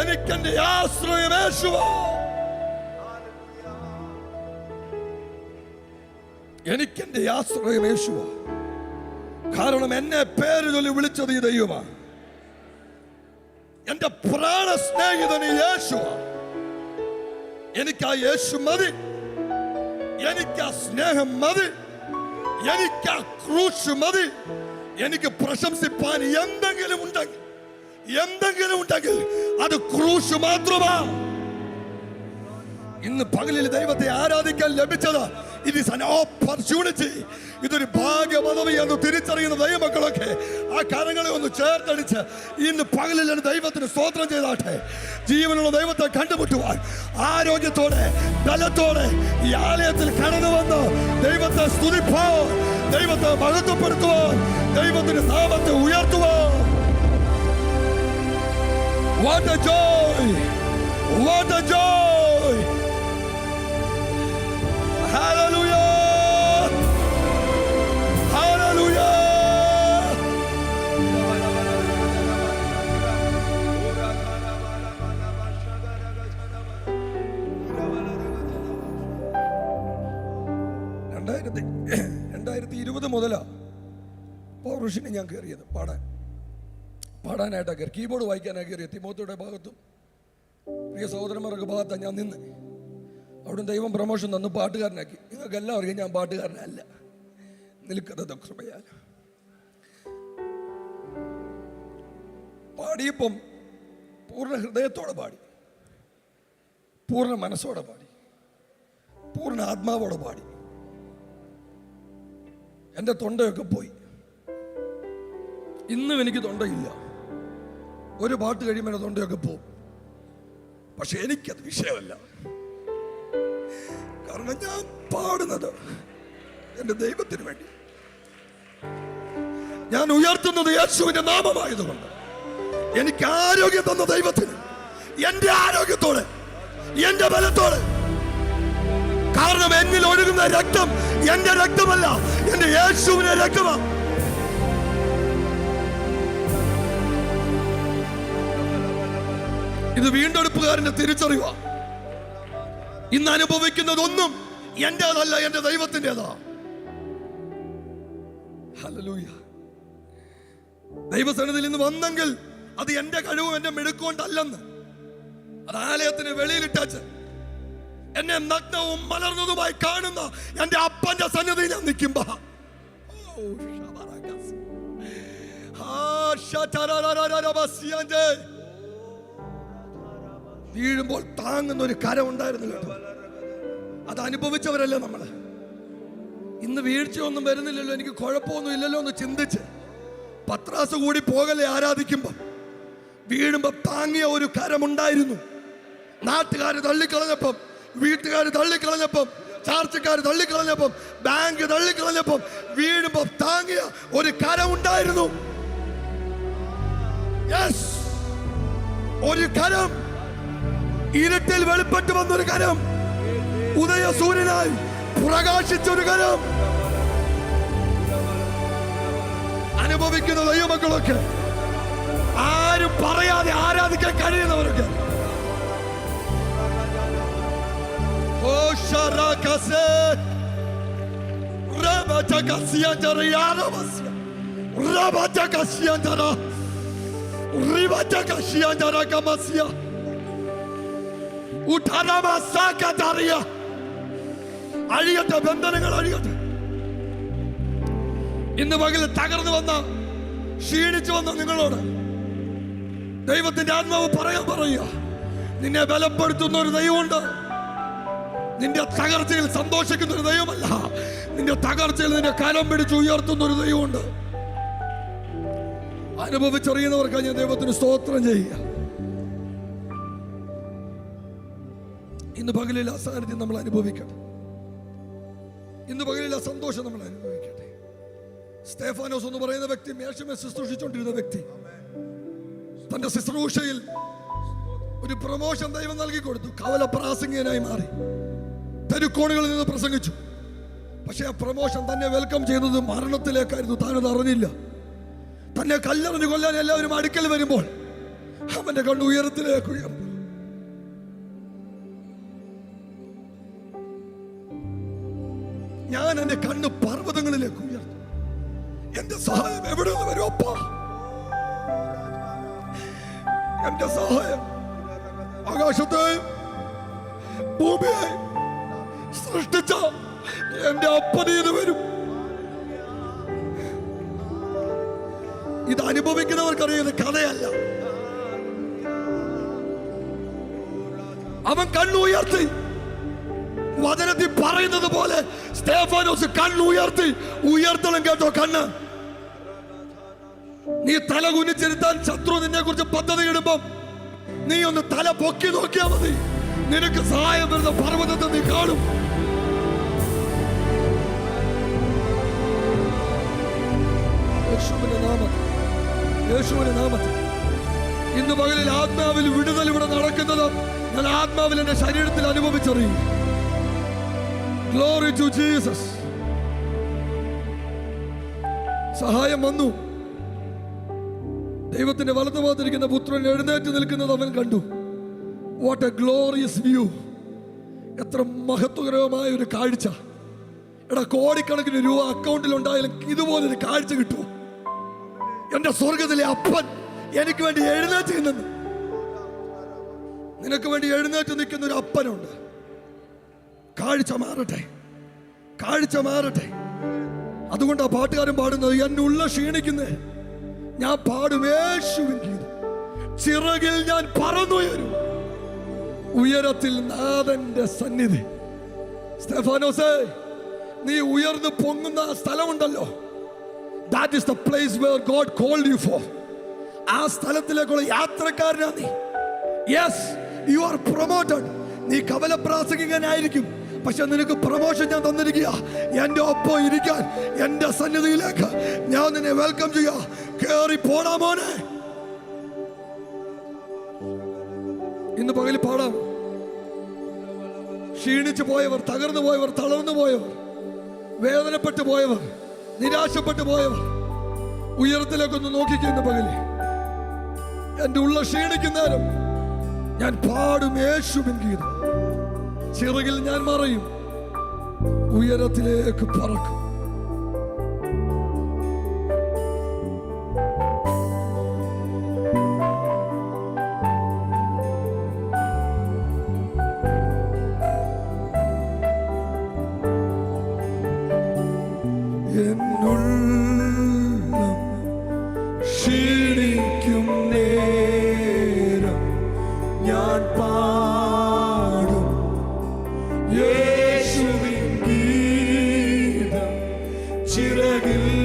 എനിക്കെന്റെ ആശ്രയം യേശുവാ. എനിക്കെന്റെ ആശ്രയം യേശുവാ. കാരണം എന്നെ പേര് ചൊല്ലി വിളിച്ചത് ഈ ദൈവമാ എന്റെ പ്രാണ സ്നേഹിതന് യേശുവാ. എനിക്ക് ആ യേശു മതി. എനിക്ക് ആ സ്നേഹം മതി. എനിക്ക് ആ ക്രൂശ് മതി. എനിക്ക് പ്രശംസിപ്പാൻ എന്തെങ്കിലും ഉണ്ടെങ്കിൽ എന്തെങ്കിലും ഉണ്ടെങ്കിൽ അത് ക്രൂശ് മാത്രമാ. ഇന്ന് പകലിൽ ദൈവത്തെ ആരാധിക്കാൻ ലഭിച്ചത് ഇസ് an opportunity ഇതൊരു ഭാഗ്യ പദവി എന്ന് തിരിച്ചറിയുന്ന ദൈവമക്കളൊക്കെ ആ കരങ്ങളെ ഒന്ന് ചേർത്തടിച്ച് ഇന്ന് പകലിൽ ദൈവത്തിന് സ്തോത്രം ചെയ്താട്ടെ. ജീവനുള്ള ദൈവത്തെ കണ്ടുമുട്ടുവാൻ ആരോഗ്യത്തോടെ ബലത്തോടെ ഈ ആലയത്തിൽ കടന്നു വന്ന് ദൈവത്തെ സ്തുതിപ്പോ ദൈവത്തെ മഹത്വപ്പെടുത്തുവാൻ ദൈവത്തിന്റെ നാമത്തെ ഉയർത്തുവാൻ. What a joy! What a joy! Hallelujah! Hallelujah! രണ്ടായിരത്തി രണ്ടായിരത്തി ഇരുപത് മുതലാ പൗരുഷിനെ ഞാൻ കയറിയത് പാടാൻ പാടാനായിട്ടാണ് കയറി. കീബോർഡ് വായിക്കാനാണ് കയറി. തിമോത്തിയുടെ ഭാഗത്തും. പ്രിയ സഹോദരന്മാരുടെ ഭാഗത്താണ് ഞാൻ നിന്ന്. അവിടുന്ന് ദൈവം പ്രമോഷൻ തന്നു പാട്ടുകാരനാക്കി. നിങ്ങൾക്ക് അറിയാം ഞാൻ പാട്ടുകാരനല്ല. നിൽക്കുന്നത് കൃപയാൽ. പാടിയപ്പം പൂർണ ഹൃദയത്തോടെ പാടി. പൂർണ മനസ്സോടെ പാടി. പൂർണ ആത്മാവോടെ പാടി. എന്റെ തൊണ്ടയൊക്കെ പോയി. ഇന്നും എനിക്ക് തൊണ്ടയില്ല. ഒരു പാട്ട് കഴിയുമ്പോൾ എന്റെ തൊണ്ടയൊക്കെ പോകും പക്ഷെ എനിക്കത് വിഷയമല്ല. കാരണം ഞാൻ പാടുന്നത് എന്റെ ദൈവത്തിന് വേണ്ടി. ഞാൻ ഉയർത്തുന്നത് യേശുവിന്റെ നാമമായതുകൊണ്ട്. എനിക്ക് ആരോഗ്യം തന്ന ദൈവത്തിന് എന്റെ ആരോഗ്യത്തോടെ എന്റെ ബലത്തോടെ. കാരണം എന്നിൽ ഒഴുകുന്ന രക്തം എന്റെ രക്തമല്ല എന്റെ യേശുവിന്റെ രക്തമാണ് ഇത് വീണ്ടെടുപ്പുകാരന്റെ തിരിച്ചറിവ ഇന്ന് അനുഭവിക്കുന്നതൊന്നും എന്റേതല്ല എന്റെ ദൈവത്തിന്റെതാ ഹല്ലേലൂയ ദൈവസന്നിധിയിൽ നിന്ന് വന്നെങ്കിൽ അത് എന്റെ കഴിവും എന്റെ മെടുക്കൊണ്ടല്ലെന്ന് അത് ആലയത്തിന് വെളിയിലിട്ടാച്ച് എന്നെ നഗ്നവും മലർന്നതുമായി കാണുന്ന എന്റെ അപ്പന്റെ സന്നിധിയിൽ ഞാൻ നിൽക്കുമ്പോ. ആ. വീഴുമ്പോൾ താങ്ങുന്ന ഒരു കരം ഉണ്ടായിരുന്നു അത് അനുഭവിച്ചവരല്ലേ നമ്മൾ ഇന്ന് വീഴ്ചയൊന്നും വരുന്നില്ലല്ലോ എനിക്ക് കുഴപ്പമൊന്നും ഇല്ലല്ലോ എന്ന് ചിന്തിച്ച് പത്രാസ് കൂടി പോകലെ ആരാധിക്കുമ്പോൾ വീഴുമ്പോൾ താങ്ങിയ ഒരു കരമുണ്ടായിരുന്നു നാട്ടുകാർ തള്ളിക്കളഞ്ഞപ്പം വീട്ടുകാർ തള്ളിക്കളഞ്ഞപ്പം ചാർച്ചക്കാർ തള്ളിക്കളഞ്ഞപ്പം ബാങ്ക് തള്ളിക്കളഞ്ഞപ്പം വീഴുമ്പോൾ താങ്ങിയ ഒരു കരമുണ്ടായിരുന്നു യെസ് ഒരു കരം ഇരുട്ടിൽ വെളിപ്പെട്ട് വന്നൊരു കരം ഉദയ സൂര്യനായി പ്രകാശിച്ചൊരു കരം അനുഭവിക്കുന്ന ദൈവമക്കളൊക്കെ ആരും പറയാതെ ആരാധിക്കാൻ കഴിയുന്നവരൊക്കെ. ശരകസേ. റബതകസിയന്തറിയാനമസ്യ റബതകസിയന്തര റിബതകസിയന്തരകമസ്യ ഉഠനമസാകതറിയ അഴിയട്ടെ ബന്ധനങ്ങൾ അഴിയട്ടെ. ഇന്ന് പകൽ തകർന്നു വന്ന ക്ഷീണിച്ചു വന്ന നിങ്ങളോട് ദൈവത്തിന്റെ ആത്മാവ് പറയാൻ പറയുക. നിന്നെ ബലപ്പെടുത്തുന്ന ഒരു ദൈവമുണ്ട്. നിന്റെ തകർച്ചയിൽ സന്തോഷിക്കുന്ന ഒരു ദൈവമല്ല. നിന്റെ തകർച്ചയിൽ നിന്റെ കരം പിടിച്ച് ഉയർത്തുന്ന ഒരു ദൈവമുണ്ട്. അനുഭവിച്ചറിയുന്നവർക്ക് ഞാൻ ദൈവത്തിന് സ്തോത്രം ചെയ്യുക. ഇന്ന് പകലിൽ ആ സാന്നിധ്യം നമ്മൾ അനുഭവിക്കട്ടെ ഇന്ന് പകലിൽ സന്തോഷം നമ്മൾ അനുഭവിക്കട്ടെ. സ്തേഫാനോസ് എന്ന് പറയുന്ന വ്യക്തി മേശമേ ശുശ്രൂഷിച്ചുകൊണ്ടിരുന്ന വ്യക്തി തന്റെ ശുശ്രൂഷയിൽ ഒരു പ്രമോഷൻ ദൈവം നൽകി കൊടുത്തു. കവല പ്രാസംഗികനായി മാറി. തെരുക്കോണുകളിൽ നിന്ന് പ്രസംഗിച്ചു. പക്ഷെ ആ പ്രമോഷൻ തന്നെ വെൽക്കം ചെയ്യുന്നത് മരണത്തിലേക്കായിരുന്നു. താനത് അറിഞ്ഞില്ല. തന്നെ കല്ലെറിഞ്ഞു കൊല്ലാൻ എല്ലാവരും അടുക്കൽ വരുമ്പോൾ അവന്റെ കണ്ണ് ഉയരത്തിലേക്ക് ഉയർന്നു. ഞാൻ എന്റെ കണ്ണ് പർവതങ്ങളിലേക്ക് ഉയർത്തും. എന്റെ സഹായം എവിടെ നിന്ന് വരും അപ്പ? എന്റെ സഹായം ആകാശത്തെയും ഭൂമിയെയും സൃഷ്ടിച്ച എന്റെ അപ്പനീത് വരും. ഇത് അനുഭവിക്കുന്നവർക്കറിയുന്ന കഥയല്ല. അവൻ കണ്ണുയർത്തി വചനത്തിൽ പറയുന്നത് പോലെ സ്റ്റേഫാനോസ് കണ്ണുയർത്തി ഉയർത്തണം കേട്ടോ കണ്ണ്. നീ തല കുനിച്ചിരുത്താൻ ശത്രു നിന്നെ കുറിച്ച് പദ്ധതി ഇടുമ്പം നീ ഒന്ന് തല പൊക്കി നോക്കിയാൽ മതി. നിനക്ക് സഹായം വരുന്ന പർവതത്തെ നീ കാണും. ഇന്ന് പകലിൽ ആത്മാവിൽ വിടുതൽ ഇവിടെ നടക്കുന്നത് ഞാൻ ആത്മാവിൽ എന്റെ ശരീരത്തിൽ അനുഭവിച്ചറിയും. ഗ്ലോറി ടു ജീസസ് സഹായം വന്നു. ദൈവത്തിന്റെ വലതുഭാഗത്തിരിക്കുന്ന പുത്രൻ എഴുന്നേറ്റ് നിൽക്കുന്നത് അവൻ കണ്ടു. വാട്ട് എ ഗ്ലോറിയസ് വ്യൂ എത്ര മഹത്വകരമായ ഒരു കാഴ്ച. എടാ കോടിക്കണക്കിന് രൂപ അക്കൗണ്ടിൽ ഉണ്ടായാലും ഇതുപോലൊരു കാഴ്ച കിട്ടുമോ? എന്റെ സ്വർഗത്തിലെ അപ്പൻ എനിക്ക് വേണ്ടി എഴുന്നേറ്റ് നിന്നു നിനക്ക് വേണ്ടി എഴുന്നേറ്റ് നിൽക്കുന്ന ഒരു അപ്പനുണ്ട്. കാഴ്ച മാറട്ടെ. കാഴ്ച മാറട്ടെ. അതുകൊണ്ട് ആ പാട്ടുകാരൻ പാടുന്നത് എന്നുള്ള ക്ഷീണിക്കുന്നേ ഞാൻ പാടും യേശുവിൻ ചിറകിൽ ഞാൻ പറന്നുയരും. ഉയരത്തിൽ നാഥന്റെ സന്നിധി. സ്റ്റെഫാനോസേ നീ ഉയർന്ന് പൊങ്ങുന്ന സ്ഥലമുണ്ടല്ലോ. That is the place where god called you for ആ സ്ഥലത്തിലേക്കുള്ള യാത്രക്കാരനാ നീ. യെസ് യു ആർ പ്രൊമോട്ടഡ് നീ കവല പ്രാസംഗികനായിരിക്കും പക്ഷെ നിനക്ക് പ്രമോഷൻ ഞാൻ തന്നിരിക്കുക. എന്റെ ഒപ്പം ഇരിക്കാൻ എന്റെ സന്നിധിയിലേക്ക് ഞാൻ നിന്നെ വെൽക്കം ചെയ്യുക. കേറി പോടാ മോനെ. ഇന്ന് പകലിൽ പാടാം. ക്ഷീണിച്ചു പോയവർ തകർന്നു പോയവർ തളർന്നു പോയവർ വേദനപ്പെട്ടു പോയവർ നിരാശപ്പെട്ടു പോയവർ ഉയരത്തിലേക്കൊന്ന് നോക്കിക്കുന്ന പകൽ എന്റെ ഉള്ള ക്ഷീണിക്കുന്നേരം ഞാൻ പാടും യേശുവിൻ ഗീതം ചിറകിൽ ഞാൻ മറയും. ഉയരത്തിലേക്ക് പറക്കും. ചിറകിൽ